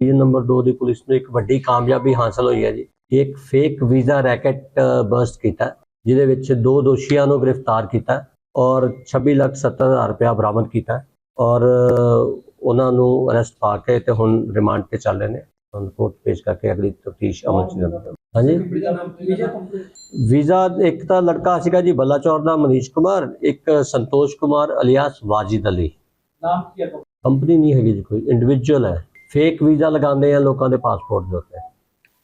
ਇਹ ਨੰਬਰ 2 ਦੀ ਪੁਲਿਸ ਨੂੰ ਇੱਕ ਵੱਡੀ ਕਾਮਯਾਬੀ ਹਾਸਲ ਹੋਈ ਹੈ ਜੀ। ਇੱਕ ਫੇਕ ਵੀਜ਼ਾ ਰੈਕਟ ਬਸਟ ਕੀਤਾ ਜਿਹਦੇ ਵਿੱਚ ਦੋ ਦੋਸ਼ੀਆਂ ਨੂੰ ਗ੍ਰਿਫਤਾਰ ਕੀਤਾ ਔਰ 26 ਲੱਖ 70 ਹਜ਼ਾਰ ਰੁਪਇਆ ਬਰਾਮਦ ਕੀਤਾ ਔਰ ਉਹਨਾਂ ਨੂੰ ਅਰੈਸਟ ਪਾ ਕੇ ਤੇ ਹੁਣ ਰਿਮਾਂਡ ਤੇ ਚੱਲ ਰਹੇ ਨੇ। ਹੁਣ ਕੋਰਟ ਪੇਸ਼ ਕਰਕੇ ਅਗਲੀ ਤਫਤੀਸ਼ ਅਮਲ ਚ ਲਿਆਂਦੀ ਹਾਂਜੀ? ਵੀਜ਼ਾ ਇੱਕ ਤਾਂ ਲੜਕਾ ਸੀਗਾ ਜੀ ਬਲਾਚੌਰ ਦਾ ਮਨੀਸ਼ ਕੁਮਾਰ। ਇੱਕ ਸੰਤੋਸ਼ ਕੁਮਾਰ ਅਲਿਆਸ ਵਾਜਿਦ ਅਲੀ ਨਾਮ ਕੀ ਹੈ ਕੰਪਨੀ ਨਹੀਂ ਹੈਗੀ ਜੀ ਕੋਈ ਇੰਡੀਵਿਜੂਅਲ ਹੈ। ਫੇਕ ਵੀਜ਼ਾ ਲਗਾਉਂਦੇ ਆ ਲੋਕਾਂ ਦੇ ਪਾਸਪੋਰਟ ਦੇ ਉੱਤੇ।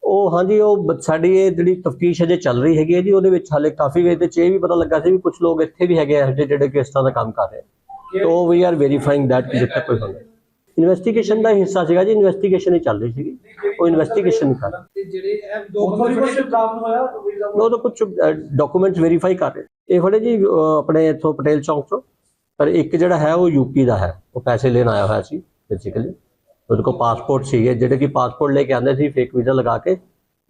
ਉਹ ਹਾਂਜੀ ਉਹ ਸਾਡੀ ਇਹ ਜਿਹੜੀ ਤਫਤੀਸ਼ ਅਜੇ ਚੱਲ ਰਹੀ ਹੈਗੀ ਹੈ ਜੀ ਉਹਦੇ ਵਿੱਚ ਹਾਲੇ ਕਾਫੀ ਵੇ ਤੇ ਚ ਇਹ ਵੀ ਪਤਾ ਲੱਗਾ ਸੀ ਵੀ ਕੁਝ ਲੋਕ ਇੱਥੇ ਵੀ ਹੈਗੇ ਆ ਜਿਹੜੇ ਜਿਹੜੇ ਕਿ ਇਸ ਤਰ੍ਹਾਂ ਦਾ ਕੰਮ ਕਰ ਰਹੇ ਤੇ ਵੀ ਆਰ ਵੈਰੀਫਾਈਂਗ ਦੈਟ ਕਿ ਜਿੱਥੇ ਕੋਈ ਹੁੰਦਾ ਇਨਵੈਸਟੀਗੇਸ਼ਨ ਦਾ ਹਿੱਸਾ ਸੀਗਾ ਜੀ ਇਨਵੈਸਟੀਗੇਸ਼ਨ ਹੀ ਚੱਲ ਰਹੀ ਸੀਗੀ। ਉਹ ਇਨਵੈਸਟੀਗੇਸ਼ਨ ਕਰ ਤੇ ਜਿਹੜੇ ਇਹ ਦੋ ਉਥੋਂ ਵੀ ਕੁਝ ਪ੍ਰਾਪਤ ਹੋਇਆ? ਵੀਜ਼ਾ ਉਹ ਤਾਂ ਕੁਝ ਡਾਕੂਮੈਂਟਸ ਵੈਰੀਫਾਈ ਕਰ ਰਹੇ। ਇਹ ਫੜੇ ਜੀ ਆਪਣੇ ਇੱਥੋਂ ਪਟੇਲ ਚੌਂਕ ਤੋਂ। ਪਰ ਇੱਕ ਜਿਹੜਾ ਹੈ ਉਹ ਯੂਪੀ ਦਾ ਹੈ। ਉਹ ਪੈਸੇ ਲੈਣ ਆਇਆ ਹੋਇਆ ਸੀ ਬੇਸਿਕਲੀ ਉਹਦੇ ਕੋਲ ਪਾਸਪੋਰਟ ਸੀਗੇ, ਜਿਹੜੇ ਕਿ ਪਾਸਪੋਰਟ ਲੈ ਕੇ ਆਉਂਦੇ ਸੀ ਫੇਕ ਵੀਜ਼ਾ ਲਗਾ ਕੇ,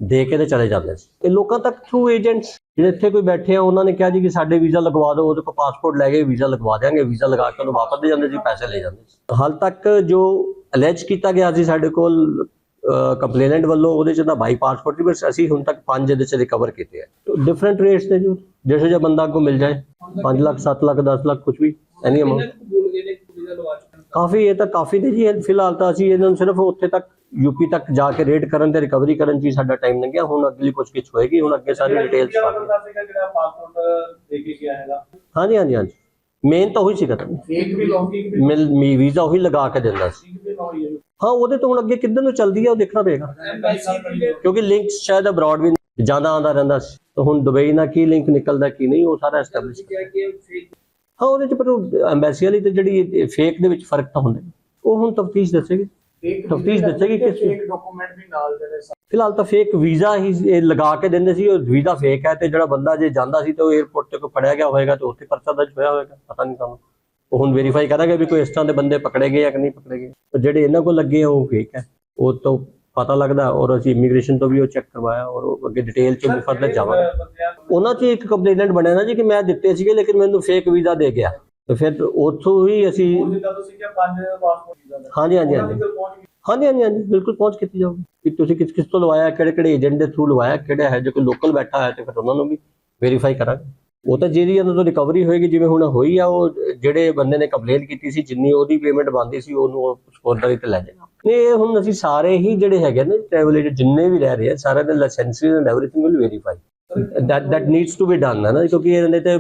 ਦੇ ਕੇ ਤੇ ਚਲੇ ਜਾਂਦੇ ਸੀ। ਇਹ ਲੋਕਾਂ ਤੱਕ ਥਰੂ ਏਜੰਟਸ ਜਿਹੜੇ ਇੱਥੇ ਕੋਈ ਬੈਠੇ ਆ, ਉਹਨਾਂ ਨੇ ਕਿਹਾ ਜੀ ਕਿ ਸਾਡੇ ਵੀਜ਼ਾ ਲਗਵਾ ਦਿਓ, ਉਹਦੇ ਕੋਲ ਪਾਸਪੋਰਟ ਲੈ ਕੇ ਵੀਜ਼ਾ ਲਗਵਾ ਦਿਆਂਗੇ, ਵੀਜ਼ਾ ਲਗਾ ਕੇ ਉਹਨੂੰ ਵਾਪਸ ਦੇ ਜਾਂਦੇ ਸੀ, ਪੈਸੇ ਲੈ ਜਾਂਦੇ ਸੀ। ਹਾਲ ਤੱਕ ਜੋ ਅਲੈਜ ਕੀਤਾ ਗਿਆ ਸੀ ਸਾਡੇ ਕੋਲ ਕੰਪਲੇਨੈਂਟ ਵੱਲੋਂ, ਉਹਦੇ ਚ ਤਾਂ ਬਾਈ ਪਾਸਪੋਰਟ ਸੀ ਬਸ ਅਸੀਂ ਹੁਣ ਤੱਕ ਪੰਜ ਇਹਦੇ ਚ ਰਿਕਵਰ ਕੀਤੇ ਆ। ਡਿਫਰੈਂਟ ਰੇਟਸ ਨੇ ਜੋ ਜਿਹੋ ਜਿਹਾ ਬੰਦਾ ਕੋ ਮਿਲ ਜਾਏ 5 ਲੱਖ 7 ਲੱਖ 10 ਲੱਖ ਕੁਝ ਵੀ ਐਨੀ ਅਮਾਉਂਟ ਕਾਫੀ ਇਹ ਤਾਂ ਕਾਫੀ ਨੇ ਜੀ ਫਿਲਹਾਲ ਤਾਂ ਅਸੀਂ ਇਹਨਾਂ ਨੂੰ ਸਿਰਫ ਉੱਥੇ ਤੱਕ ਯੂਪੀ ਤੱਕ ਜਾ ਕੇ ਰੇਡ ਕਰਨ ਤੇ ਰਿਕਵਰੀ ਕਰਨ ਹੀ ਸਾਡਾ ਟਾਈਮ ਲੰਘਿਆ। ਹੁਣ ਅਗਲੀ ਪੁੱਛਗਿੱਛ ਹੋਏਗੀ ਹੁਣ ਅੱਗੇ ਸਾਰੀ ਡਿਟੇਲਸ ਪਾ ਕੇ ਬੰਦਾ ਸੀਗਾ ਜਿਹੜਾ ਪਾਸਪੋਰਟ ਦੇ ਕੇ ਗਿਆ ਹੈਗਾ। ਹਾਂਜੀ ਹਾਂਜੀ ਹਾਂਜੀ। ਮੇਨ ਤਾਂ ਉਹੀ ਸੀਗਾ। ਤਾਂ ਫੇਕ ਵੀ ਲੌਂਕਿੰਗ ਵੀ ਮਿਲ ਮੀ ਵੀਜ਼ਾ ਉਹੀ ਲਗਾ ਕੇ ਦਿੰਦਾ ਸੀ। ਹੈ ਉਹਦੇ ਤੋਂ ਹੁਣ ਅੱਗੇ ਕਿੱਧਰ ਨੂੰ ਚੱਲਦੀ ਹੈ ਉਹ ਦੇਖਣਾ ਪਏਗਾ। ਕਿਉਂਕਿ ਲਿੰਕਸ ਸ਼ਾਇਦ ਅਬਰਾਡ ਵੀ ਜ਼ਿਆਦਾ ਆਉਂਦਾ ਰਹਿੰਦਾ ਸੀ। ਤਾਂ ਹੁਣ ਦੁਬਈ ਨਾਲ ਕੀ ਲਿੰਕ ਨਿਕਲਦਾ ਕੀ ਨਹੀਂ ਉਹ ਸਾਰਾ ਐਸਟੈਬਲਿਸ਼ ਕਿਹਾ ਕਿ ਫੇਕ ਹਾਂ ਉਹਦੇ ਚ ਪਰ ਐਮਬੈਸੀ ਵਾਲੀ ਤੇ ਜਿਹੜੀ ਫੇਕ ਦੇ ਵਿੱਚ ਫ਼ਰਕ ਤਾਂ ਹੁੰਦਾ। ਉਹ ਹੁਣ ਤਫਤੀਸ਼ ਦੱਸੇਗੀ ਤਫਤੀਸ਼ ਦੱਸੇਗੀ ਕਿਸ ਫੇਕ ਡਾਕੂਮੈਂਟ ਵੀ ਨਾਲ ਜਿਹੜੇ। ਫਿਲਹਾਲ ਤਾਂ ਫੇਕ ਵੀਜ਼ਾ ਹੀ ਲਗਾ ਕੇ ਦਿੰਦੇ ਸੀ ਉਹ ਵੀਜ਼ਾ ਫੇਕ ਹੈ ਤੇ ਜਿਹੜਾ ਬੰਦਾ ਜੇ ਜਾਂਦਾ ਸੀ ਤੇ ਉਹ 에어ਪੋਰਟ ਤੇ ਕੋਈ ਫੜਿਆ ਗਿਆ ਹੋਏਗਾ ਤੇ ਉੱਥੇ ਪਰਚਾ ਦਰਜ ਹੋਇਆ ਹੋਏਗਾ ਪਤਾ ਨਹੀਂ ਸਾਨੂੰ ਉਹ ਹੁਣ ਵੈਰੀਫਾਈ ਕਰਾਂਗੇ ਵੀ ਕੋਈ ਇਸ ਤਰ੍ਹਾਂ ਦੇ ਬੰਦੇ ਪਕੜੇ ਗਏ ਜਾਂ ਕਿ ਨਹੀਂ ਪਕੜੇ ਗਏ ਤੇ ਜਿਹੜੇ ਇਹਨਾਂ ਕੋਲ ਲੱਗੇ ਉਹ ਫੇਕ ਹੈ ਉਹ ਤੋਂ ਪਤਾ ਲੱਗਦਾ ਔਰ ਅਸੀਂ ਇਮੀਗ੍ਰੇਸ਼ਨ ਤੋਂ ਵੀ ਉਹ ਚੈੱਕ ਕਰਵਾਇਆ ਔਰ ਅੱਗੇ ਡਿਟੇਲ ਚ ਵੀ ਫਰਦਰ ਜਾਵਾਂਗੇ। ਉਹਨਾਂ 'ਚ ਇੱਕ ਕੰਪਲੇਨੈਂਟ ਬਣਿਆ ਨਾ ਜੀ ਕਿ ਮੈਂ ਦਿੱਤੇ ਸੀਗੇ ਲੇਕਿਨ ਮੈਨੂੰ ਫੇਕ ਵੀਜ਼ਾ ਦੇ ਗਿਆ। ਤੇ ਫਿਰ ਉੱਥੋਂ ਹੀ ਅਸੀਂ ਹਾਂਜੀ ਹਾਂਜੀ ਹਾਂਜੀ। ਹਾਂਜੀ ਹਾਂਜੀ ਹਾਂਜੀ ਬਿਲਕੁਲ ਪਹੁੰਚ ਕੀਤੀ ਜਾਊਗੀ। ਕਿ ਤੁਸੀਂ ਕਿਸ ਕਿਸ ਤੋਂ ਲਵਾਇਆ ਕਿਹੜੇ ਕਿਹੜੇ ਏਜੰਟ ਦੇ ਥਰੂ ਲਵਾਇਆ ਕਿਹੜਾ ਹੈ ਜੇ ਕੋਈ ਲੋਕਲ ਬੈਠਾ ਹੈ ਤੇ ਫਿਰ ਉਹਨਾਂ ਨੂੰ ਵੀ ਵੈਰੀਫਾਈ ਕਰਾਂਗੇ। ਉਹ ਤਾਂ ਜਿਹਦੀ ਉਹਨਾਂ ਤੋਂ ਰਿਕਵਰੀ ਹੋਏਗੀ, ਜਿਵੇਂ ਹੁਣ ਹੋਈ ਆ, ਉਹ ਜਿਹੜੇ ਬੰਦੇ ਨੇ ਕੰਪਲੇਂਟ ਕੀਤੀ ਸੀ, ਜਿੰਨੀ ਉਹਦੀ ਪੇਮੈਂਟ ਬੰਦੀ ਸੀ, ਉਹਨੂੰ ਸਪੋਰਟਰ ਤੇ ਲੈ ਜਾਏਗਾ। ਇਹ ਹੁਣ ਅਸੀਂ ਸਾਰੇ ਹੀ ਜਿਹੜੇ ਹੈਗੇ ਨੇ ਟਰੈਵਲ ਏਜੰਟ ਜਿੰਨੇ ਵੀ ਰਹਿ ਰਹੇ ਆ, ਸਾਰਿਆਂ ਦੇ licenses and everything will verify that that needs to be done ਹੈ ਨਾ, ਕਿਉਂਕਿ ਇਹਨਾਂ ਨੇ ਤੇ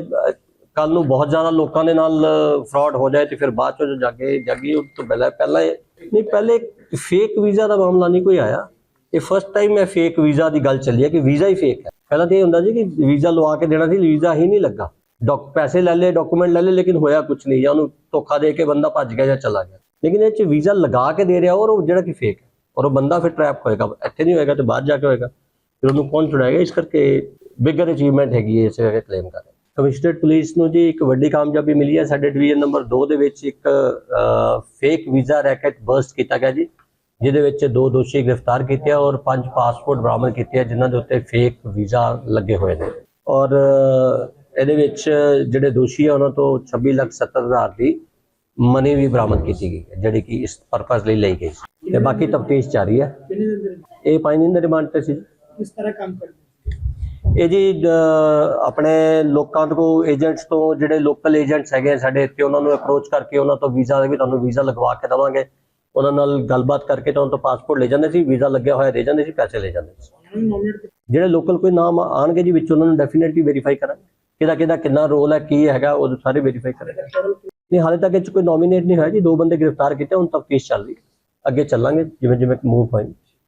ਕੱਲ ਨੂੰ ਬਹੁਤ ਜ਼ਿਆਦਾ ਲੋਕਾਂ ਦੇ ਨਾਲ ਫਰਾਡ ਹੋ ਜਾਏ ਤੇ ਫਿਰ ਬਾਅਦ ਚੋਂ ਜਾ ਕੇ ਜਾਗੀ, ਉਹ ਤੋਂ ਪਹਿਲਾਂ ਪਹਿਲਾਂ ਇਹ- ਨਹੀਂ, ਪਹਿਲੇ ਫੇਕ ਵੀਜ਼ਾ ਦਾ ਮਾਮਲਾ ਨਹੀਂ ਕੋਈ ਆਇਆ। ਇਹ ਫਸਟ ਟਾਈਮ ਹੈ ਫੇਕ ਵੀਜ਼ਾ ਦੀ ਗੱਲ ਚੱਲੀ ਹੈ ਕਿ ਵੀਜ਼ਾ ਹੀ ਫੇਕ ਹੈ। ਪਹਿਲਾਂ ਤਾਂ ਇਹ ਹੁੰਦਾ ਸੀ ਕਿ ਵੀਜ਼ਾ ਲਵਾ ਕੇ ਦੇਣਾ ਸੀ, ਵੀਜ਼ਾ ਹੀ ਨਹੀਂ ਲੱਗਾ। ਡਾਕ ਪੈਸੇ ਲੈ ਲਏ, ਡਾਕੂਮੈਂਟ ਲੈ ਲਏ, ਲੇਕਿਨ ਹੋਇਆ ਕੁਝ ਨਹੀਂ ਜਾਂ ਉਹਨੂੰ ਧੋਖਾ ਦੇ ਕੇ ਬੰਦਾ ਭੱਜ ਗਿਆ ਜਾਂ ਚਲਾ ਗਿਆ। ਲੇਕਿਨ ਇਹ ਚ ਵੀਜ਼ਾ ਲਗਾ ਕੇ ਦੇ ਰਿਹਾ ਔਰ ਉਹ ਜਿਹੜਾ ਕਿ ਫੇਕ ਹੈ। ਔਰ ਉਹ ਬੰਦਾ ਫਿਰ ਟਰੈਪ ਹੋਏਗਾ। ਇੱਥੇ ਨਹੀਂ ਹੋਏਗਾ ਤੇ ਬਾਹਰ ਜਾ ਕੇ ਹੋਏਗਾ। ਫਿਰ ਉਹਨੂੰ ਕੌਣ ਛੁਡਾਏਗਾ? ਇਸ ਕਰਕੇ ਬਿਗਰ ਅਚੀਵਮੈਂਟ ਹੈਗੀ ਹੈ, ਇਸ ਕਰਕੇ ਕਲੇਮ ਕਰ ਰਹੇ। ਕਮਿਸ਼ਨਰੇਟ ਪੁਲਿਸ ਨੂੰ ਜੀ ਇੱਕ ਵੱਡੀ ਕਾਮਯਾਬੀ ਮਿਲੀ ਹੈ। ਸਾਡੇ ਡਿਵੀਜ਼ਨ ਨੰਬਰ 2 ਦੇ ਵਿੱਚ ਇੱਕ ਫੇਕ ਵੀਜ਼ਾ ਰੈਕਟ ਬਰਸਟ ਕੀਤਾ ਗਿਆ ਜੀ। ਜਿਹਦੇ ਵਿੱਚ ਦੋ ਦੋਸ਼ੀ ਗ੍ਰਿਫਤਾਰ ਕੀਤੇ ਆ ਔਰ ਪੰਜ ਪਾਸਪੋਰਟ ਬਰਾਮਦ ਕੀਤੇ ਆ ਜਿਨ੍ਹਾਂ ਦੇ ਉੱਤੇ ਫੇਕ ਵੀਜ਼ਾ ਲੱਗੇ ਹੋਏ ਨੇ। ਔਰ ਇਹਦੇ ਵਿੱਚ ਜਿਹੜੇ ਦੋਸ਼ੀ ਆ ਉਹਨਾਂ ਤੋਂ 26 ਲੱਖ 70 ਹਜ਼ਾਰ ਦੀ ਮਨੀ ਵੀ ਬਰਾਮਦ ਕੀਤੀ ਗਈ ਹੈ ਜਿਹੜੀ ਕਿ ਇਸ ਪਰਪਸ ਲਈ ਲਈ ਗਈ ਸੀ। ਤੇ ਬਾਕੀ ਤਫਤੀਸ਼ ਜਾਰੀ ਹੈ। ਦੇ ਇਹ ਪੰਜ ਦਿਨ ਦੇ ਰਿਮਾਂਡ ਤੇ ਸੀ ਕਿਸ ਤਰ੍ਹਾਂ ਕੰਮ ਕਰਦੇ? ਇਹ ਜੀ ਆਪਣੇ ਲੋਕਾਂ ਤੋਂ ਏਜੰਟਸ ਤੋਂ ਜਿਹੜੇ ਲੋਕਲ ਏਜੰਟਸ ਹੈਗੇ ਸਾਡੇ ਇੱਥੇ ਉਹਨਾਂ ਨੂੰ ਅਪਰੋਚ ਕਰਕੇ ਉਹਨਾਂ ਤੋਂ ਵੀਜ਼ਾ ਵੀ ਤੁਹਾਨੂੰ ਵੀਜ਼ਾ ਲਗਵਾ ਕੇ ਦੇਵਾਂਗੇ। ਉਹਨਾਂ ਨਾਲ ਗੱਲਬਾਤ ਕਰਕੇ ਤਾਂ ਉਹਨਾਂ ਤੋਂ ਪਾਸਪੋਰਟ ਲੈ ਜਾਂਦੇ ਸੀ ਵੀਜ਼ਾ ਲੱਗਿਆ ਹੋਇਆ ਦੇ ਜਾਂਦੇ ਸੀ, ਪੈਸੇ ਲੈ ਜਾਂਦੇ ਸੀ। ਜਿਹੜੇ ਲੋਕਲ ਕੋਈ ਨਾਮ ਆਣਗੇ ਜੀ ਵਿੱਚ, ਉਹਨਾਂ ਨੂੰ ਡੈਫੀਨਿਟਲੀ ਵੈਰੀਫਾਈ ਕਰਾਂਗੇ। ਕਿਹਦਾ ਕਿਹਦਾ ਕਿੰਨਾ ਰੋਲ ਹੈ, ਕੀ ਹੈਗਾ, ਉਹ ਸਾਰੇ ਵੈਰੀਫਾਈ ਕਰਾਂਗੇ। ਨਹੀਂ, ਹਾਲੇ ਤੱਕ ਇਹ 'ਚ ਕੋਈ ਨੋਮੀਨੇਟ ਨਹੀਂ ਹੋਇਆ ਜੀ, ਦੋ ਬੰਦੇ ਗ੍ਰਿਫਤਾਰ ਕੀਤੇ, ਹੁਣ ਤਫਤੀਸ਼ ਚੱਲ ਰਹੀ ਅੱਗੇ ਚੱਲਾਂਗੇ ਜਿਵੇਂ ਜਿਵੇਂ ਮੂਵ ਹੋਏ।